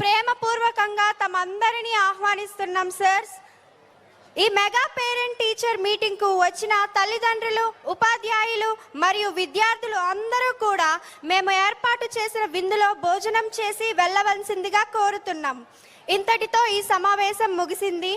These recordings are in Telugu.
ప్రేమపూర్వకంగా తమందరినీ ఆహ్వానిస్తున్నాం సార్స్ ఈ మెగా పేరెంట్ టీచర్ మీటింగ్కు వచ్చిన తల్లిదండ్రులు ఉపాధ్యాయులు మరియు విద్యార్థులు అందరూ కూడా మేము ఏర్పాటు చేసిన విందులో భోజనం చేసి వెళ్ళవలసిందిగా కోరుతున్నాం. ఇంతటితో ఈ సమావేశం ముగిసింది.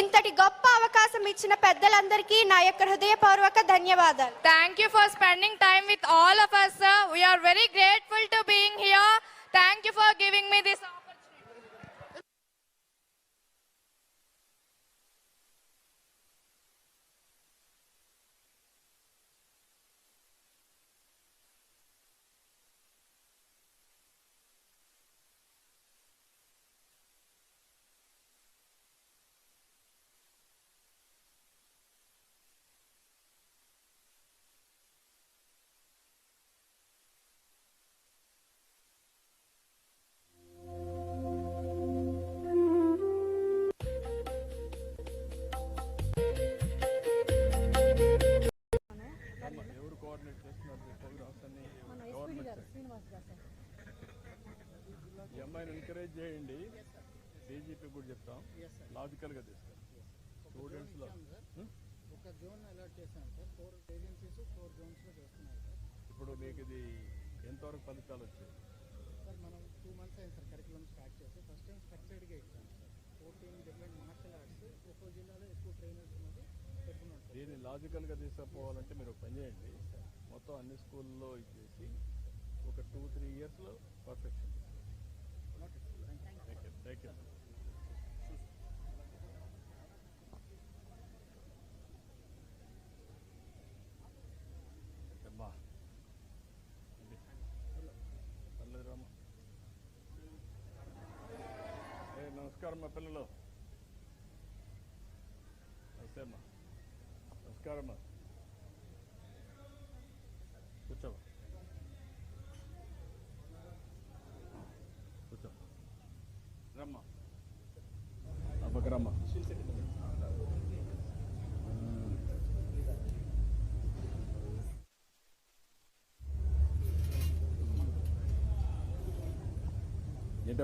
ఇంతటి గొప్ప అవకాశం ఇచ్చిన పెద్దలందరికీ నా యొక్క హృదయపూర్వక ధన్యవాదాలు. Thank you for spending time with all of us we are very grateful to being here thank you for giving me this అమ్మాయిని ఎంకరేజ్ చేయండి. డీజీపీ కూడా చెప్తాం. లాజికల్గా తీసుకెళ్ళి స్టూడెంట్స్లో ఒక జోన్ అలాట్ చేశాను సార్. ఫోర్ ఏజెన్సీస్ ఫోర్ జోన్స్లో చేస్తున్నాం సార్. ఇప్పుడు మీకు ఇది ఎంతవరకు ఫలితాలు వచ్చాయి? సార్ మనం టూ మంత్స్ అయింది సార్ కరికులం స్టార్ట్ చేసి. ఫస్ట్ టైం స్ట్రక్చర్డ్గా ఇచ్చాము sir. Fourteen different martial arts ఒక్కో జిల్లాలో ఎక్కువ ట్రైనర్స్ ఉన్నది పెట్టుకున్నాం దీన్ని లాజికల్గా తీసుకుపోవాలంటే మీరు ఒక పని చేయండి. మొత్తం అన్ని స్కూల్లో ఇచ్చేసి ఒక టూ త్రీ ఇయర్స్లో perfection thank you thank you అమ్మా పర్లేదు రామ్మా ఏ నమస్కారం మా పిల్లలు నమస్తే అమ్మా నమస్కారం అమ్మా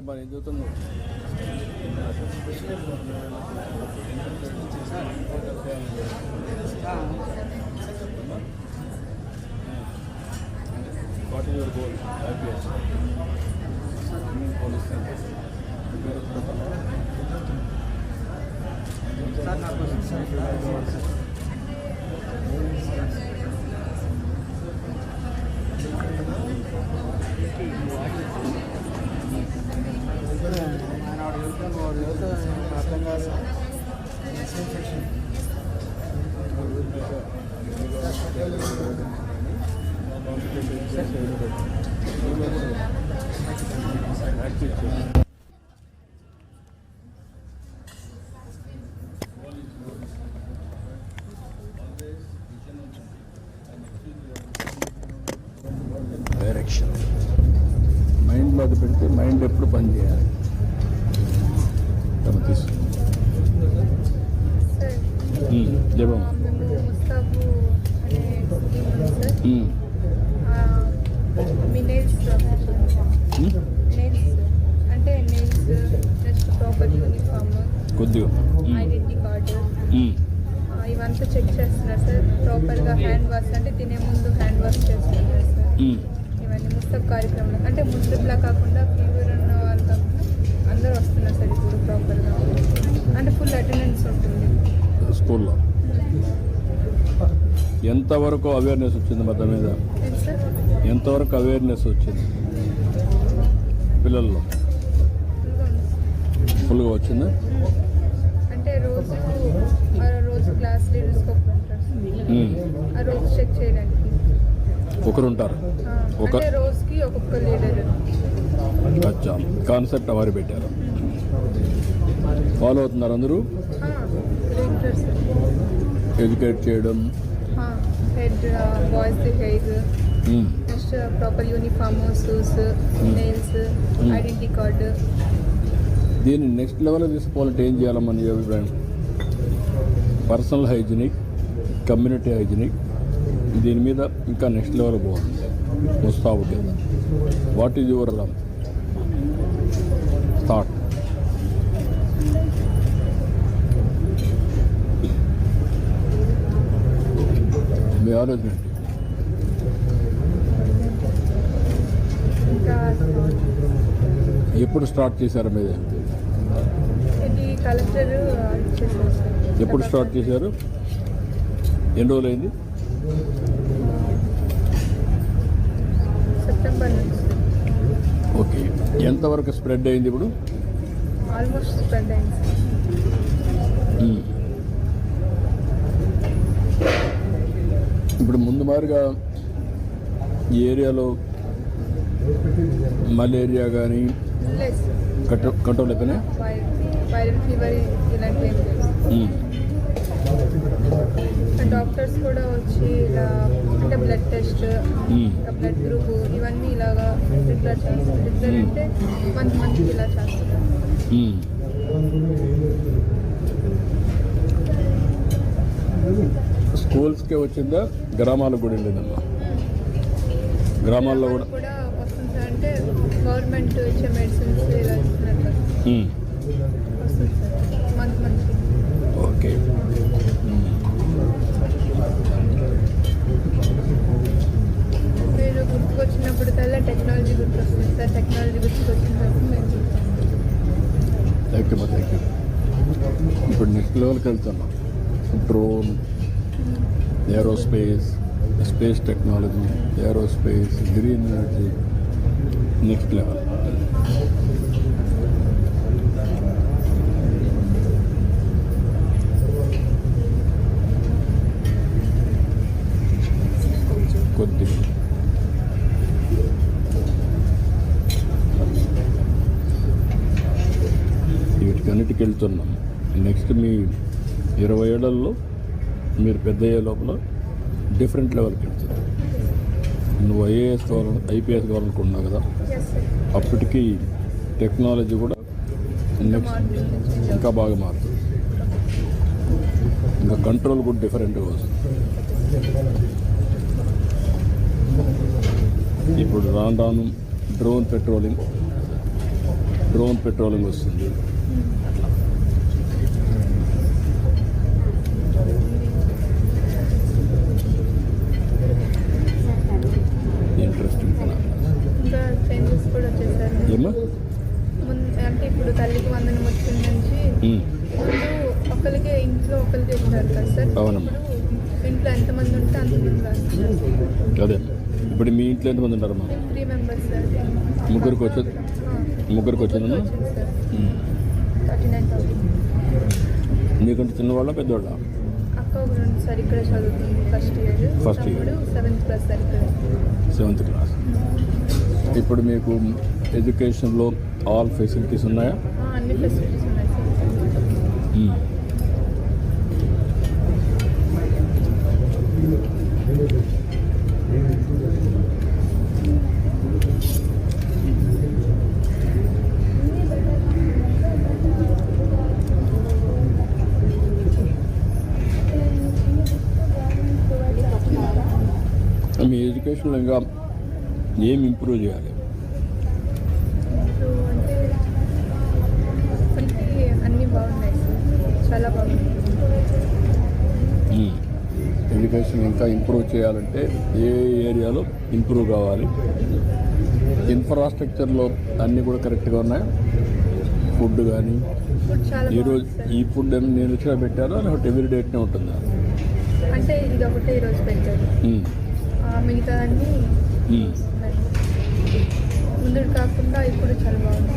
మరి ఏం చదువుతున్నావు వాట్ ఈస్ యువర్ గోల్ నా క్వశ్చన్ అర్థం కాదు యూనిఫామ్ కొద్దిగా. ఐడెంటిటీ కార్డు ఇవంతా చెక్ చేస్తున్నారు సార్. ప్రాపర్గా హ్యాండ్ వాష్ అంటే తినే ముందు హ్యాండ్ వాష్ చేస్తున్నారు సార్. ఇవన్నీ ముస్తబ్ కార్యక్రమం అంటే ముస్తబ్లా కాకుండా ఫీవర్ ఉన్న వాళ్ళు కాకుండా అందరూ వస్తున్నారు సార్ ఇప్పుడు ప్రాపర్గా అంటే ఫుల్ అటెండెన్స్ ఉంటుంది. స్కూల్లో. ఎంతవరకు అవేర్నెస్ వచ్చింది మొత్తం మీద ఎంతవరకు అవేర్నెస్ వచ్చింది? పిల్లల్లో. ఫుల్గా వచ్చిందా? అంటే రోజు క్లాస్ లీడర్స్. ఆ రోజు చెక్ చేయడానికి. ఒకరు ఉంటారు ఒక అంటే రోజుకి ఒక్కొక్క లీడర్ అచ్చా. కాన్సెప్ట్ అవరు పెట్టారు. ఫాలో అవుతున్నారు అందరూ? ఎడ్యుకేట్ చేయడం. Head boys hair. Next proper uniform shoes nails identity card దీన్ని నెక్స్ట్ లెవెల్ తీసుకోవాలంటే ఏం చేయాలమ్మా నీ అభిప్రాయం? పర్సనల్ హైజీనిక్ కమ్యూనిటీ హైజీనిక్ దీని మీద ఇంకా నెక్స్ట్ లెవెల్ బాగుంది ముస్తాబు వాట్ ఈజ్ యువర్ థాట్ మీ ఆలోచన ఏంటి? ఇంకా ఎప్పుడు స్టార్ట్ చేశారు మీద ఎప్పుడు స్టార్ట్ చేశారు? ఎన్ని రోజులు అయింది సెప్టెంబర్ నుంచి. ఓకే. ఎంతవరకు స్ప్రెడ్ అయింది ఇప్పుడు? ఆల్మోస్ట్ స్ప్రెడ్ అయింది సార్ మ్మ్. ఇప్పుడు ముందు మారుగా ఈ ఏరియాలో మలేరియా కానీ కంట్రోల్ మ్మ్. డాక్టర్స్ కూడా వచ్చి ఇలా అంటే బ్లడ్ టెస్ట్. బ్లడ్ గ్రూప్ ఇవన్నీ ఇలాగా రెగ్యులర్ చేస్తారు రెగ్యులర్ అంటే మంత్ మంత్కి ఇలా చేస్తారు. స్కూల్స్కే వచ్చిందా? గ్రామాలకు కూడా వెళ్ళిందమ్మా గ్రామాల్లో కూడా. గవర్నమెంట్ ఇచ్చే మెడిసిన్స్ ఓకే. మీరు గుర్తుకొచ్చినప్పుడు కల్లా టెక్నాలజీ గుర్తొస్తుంది. సార్ టెక్నాలజీ గుర్తుకొచ్చినప్పుడు మేము థ్యాంక్ యూ థ్యాంక్ యూ ఇప్పుడు నెక్స్ట్ లెవెల్కి వెళ్తున్నాం drone aerospace space technology aerospace green energy next level. వీటికి వీటికన్నిటికి వెళ్తున్నాం నెక్స్ట్ మీ ఇరవై ఏళ్ళల్లో మీరు పెద్ద అయ్యే లోపల డిఫరెంట్ లెవెల్కి వెళ్తుంది. నువ్వు ఐఏఎస్ కావాలని ఐపీఎస్ కావాలనుకుంటున్నావు కదా అప్పటికి టెక్నాలజీ కూడా నెక్స్ట్ ఇంకా బాగా మారుతుంది. ఇంకా కంట్రోల్ కూడా డిఫరెంట్గా వస్తుంది. ఇప్పుడు రాను రాను డ్రోన్ పెట్రోలింగ్ డ్రోన్ పెట్రోలింగ్ వస్తుంది ఇంట్రెస్టింగ్ ఇంకా చేంజెస్ కూడా చేశారు ఏమా ముందు అంటే ఇప్పుడు తల్లికి వందనం వచ్చిన నుంచి ఒకరికి ఇంట్లో ఒకరికి ఇస్తారు కదా సార్? అవునమ్మా. ఇంట్లో ఎంతమంది ఉంటే అంతమంది అదే. ఇప్పుడు మీ ఇంట్లో ఎంతమంది ఉంటారమ్మా? Three members sir. ముగ్గురికి వచ్చేది ముగ్గురికి వచ్చిందమ్మా. థర్టీ నైన్ థౌసండ్ నీకంటే చిన్నవాళ్ళ పెద్దవాళ్ళ? అక్క ఒక రెండు సార్ ఇక్కడ చదువుతుంది ఫస్ట్ ఇయర్ year. తమ్ముడు seventh class sir seventh class ఇప్పుడు మీకు ఎడ్యుకేషన్లో ఆల్ ఫెసిలిటీస్ ఉన్నాయా? ఆ, అన్ని ఫెసిలిటీస్ ఉన్నాయి సార్ ఉమ్. మీ ఎడ్యుకేషన్లో ఇంకా ఏం ఇంప్రూవ్ చేయాలి సో అంటే ఇప్పటికీ అన్నీ బాగున్నాయి సార్ చాలా ఉమ్. ఎడ్యుకేషన్ ఇంకా ఇంప్రూవ్ చేయాలంటే ఏ ఏరియాలో ఇంప్రూవ్ కావాలి? ఇన్ఫ్రాస్ట్రక్చర్లో అన్నీ కూడా కరెక్ట్గా ఉన్నాయి? ఫుడ్ కానీ ఈరోజు బాగుంది ఈ ఫుడ్ ఏమైనా నేను వచ్చినా పెట్టారా? లేకపోతే ఎవ్రీ డేట్నే ఉంటుందా? అంటే ఇది ఒకటే ఈరోజు పెట్టారు మిగతా అన్నీ ముందు కాకుండా ఇప్పుడు చాలా బాగుంది.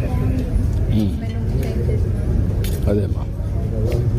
Sir Really?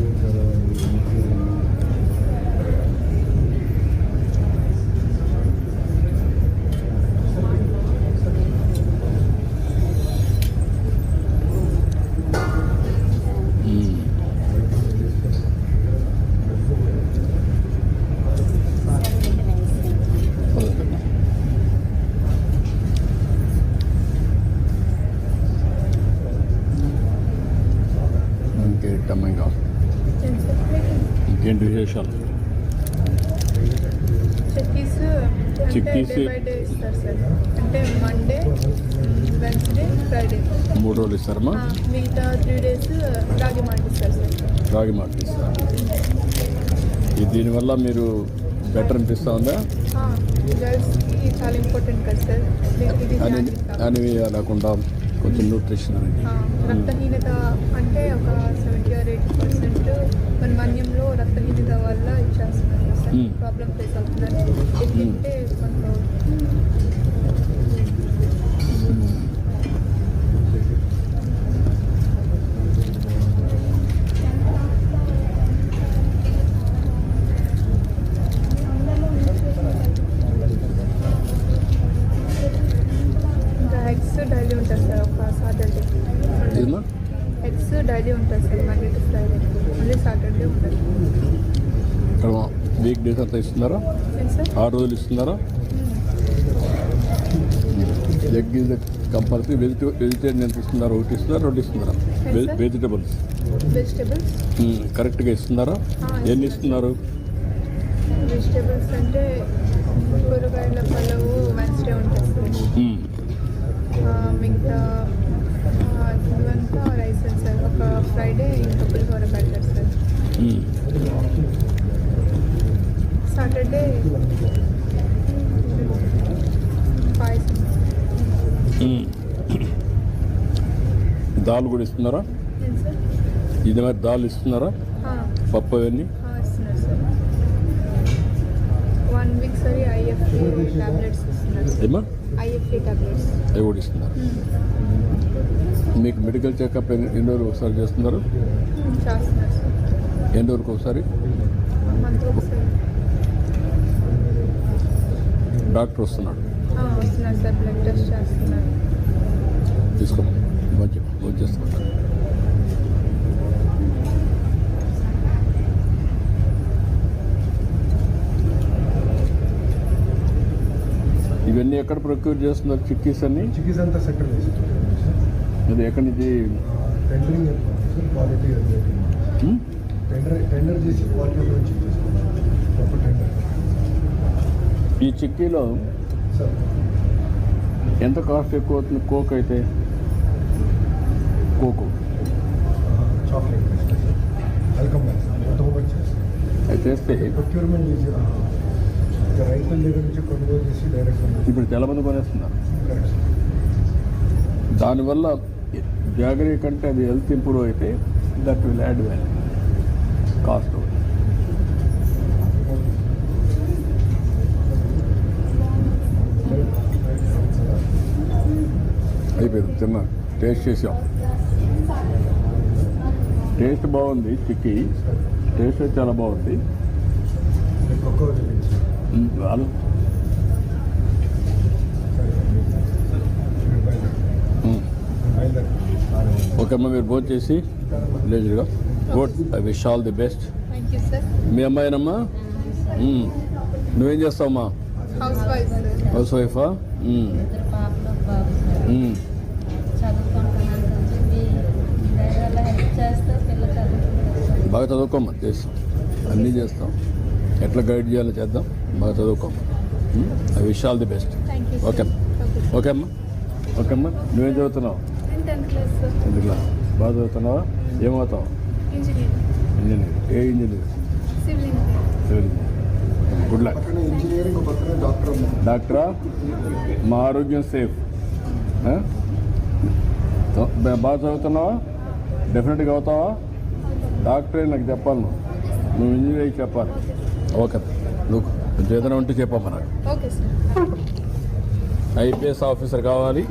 చెక్కీస్ అంటే చిక్కీస్. డే బై డే ఇస్తారు సార్ అంటే మండే వెన్స్డే ఫ్రైడే మూడు రోజులు ఇస్తారమ్మా? మిగతా త్రీ డేస్ రాగి మాట ఇస్తారు సార్ రాగి మాట ఇస్తారు దీనివల్ల మీరు బెటర్ అనిపిస్తూ ఉందా? గర్ల్స్కి చాలా ఇంపార్టెంట్ కదా సార్ అని జ్ఞానం కావాలి. అని లేకుండా కొంచెం న్యూట్రిషన్ అనేది. రక్తహీనత అంటే ఒక ఎయిటీ పర్సెంట్ మన మన్యంలో రక్తహీనత వల్ల ఇచ్చేస్తున్నారు. ప్రాబ్లం ఫేస్ అవుతున్నారు ఇది తింటే కొంత ఇంకా ఎగ్స్ డైలీ ఉంటుంది సార్ ఒక సాటర్డే ఇదమ్మా ఎగ్స్ డైలీ ఉంటుంది సార్ మండే టు ఫ్రైడే మళ్ళీ సాటర్డే ఉంటుంది ఇక్కడ డేస్ అంతా ఇస్తున్నారా? ఆరు రోజులు ఇస్తున్నారా? Egg is compulsory vegetable vegetarian ఎంత ఇస్తున్నారు ఒకటి ఇస్తున్నారా రెండు ఇస్తున్నారా. వెజిటేబుల్స్. కరెక్ట్గా ఇస్తున్నారా? ఎన్ని ఇస్తున్నారు? మిగతా ఒక ఫ్రైడే ఇంకా పులిహోర పెడతారు సార్. మ్మ్. సాటర్డే మ్మ్. దాల్ కూడా ఇస్తున్నారా? ఇది మరి దాల్ ఇస్తున్నారా? పప్పు అవన్నీ? వన్ వీక్ సరి టాబ్లెట్స్ ఇస్తున్నారు. టాబ్లెట్స్ అవి కూడా ఇస్తున్నారు. మీకు మెడికల్ చెకప్ ఎన్ని రోజులు ఒకసారి చేస్తున్నారు? ఎన్ని రోజులకు ఒకసారి మంత్ ఒకసారి డాక్టర్ వస్తున్నాడు. వచ్చేసుకుంటాను ఇవన్నీ ఎక్కడ ప్రొక్యూర్ చేస్తున్నారు చిక్కీస్ అన్ని? చిక్కీస్ అంతా సెంటర్ చేసి అది ఎక్కడి నుంచి? Tendering quality? టెండర్ టెండర్ చేసి క్వాలిటీ గురించి ఈ చిక్కీలో ఎంత కాస్ట్ ఎక్కువ అవుతుంది? కోక్ అయితే? కోకు. అది చేస్తే ఇప్పుడు చాలా కొనేస్తున్నారు. దానివల్ల జాగరీ కంటే అది హెల్త్ ఇంప్రూవ్ అయితే that will add value cost తిన్నా టేస్ట్ చేసాం. టేస్ట్ బాగుంది చిక్కీ. టేస్ట్ చాలా బాగుంది. ఓకే అమ్మ మీరు భోజనం చేసి లేజర్గా. Good I wish all the best. మీ అమ్మాయినమ్మా? మ్మ్. నువ్వేం చేస్తావమ్మా? హౌస్ వైఫ్ సార్ హౌస్ వైఫా మ్మ్. ఇద్దరు పాపలు బాబు సార్ మ్మ్. చదువుకుంటున్నాను కొంచెం మీ మీ దగ్గర వల్ల హెల్ప్ చేస్తే పిల్ల చదువుకుంటారు బాగా చదువుకోమ్మా చేస్తాం అన్నీ చేస్తాం. ఎట్లా గైడ్ చేయాలో చేద్దాం. బాగా చదువుకోమ్మా. I wish all the best okay okay అమ్మా. ఓకే అమ్మా. నువ్వేం చదువుతున్నావు? నేను టెన్త్ క్లాస్ బాగా చదువుతున్నావా? ఏమవుతావు? ఇంజనీర్ ఇంజనీర్ ఏ engineer civil good luck doctor మా ఆరోగ్యం సేఫ్ బా- బాగా చదువుతున్నావా? డెఫినెట్గా అవుతావా డాక్టరే నాకు చెప్పాలి నువ్వు. నువ్వు ఇంజనీర్ అయ్యి చెప్పాలి. ఓకే. నువ్వు కొంచెం ఏదైనా ఉంటే చెప్పమ్మా నాకు. Okay sir. ఐపీఎస్ ఆఫీసర్ కావాలి.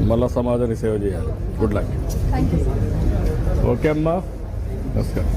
మళ్ళా సమాజానికి సేవ చేయాలి. గుడ్ లక్ ఓకే అమ్మా. నమస్కారం.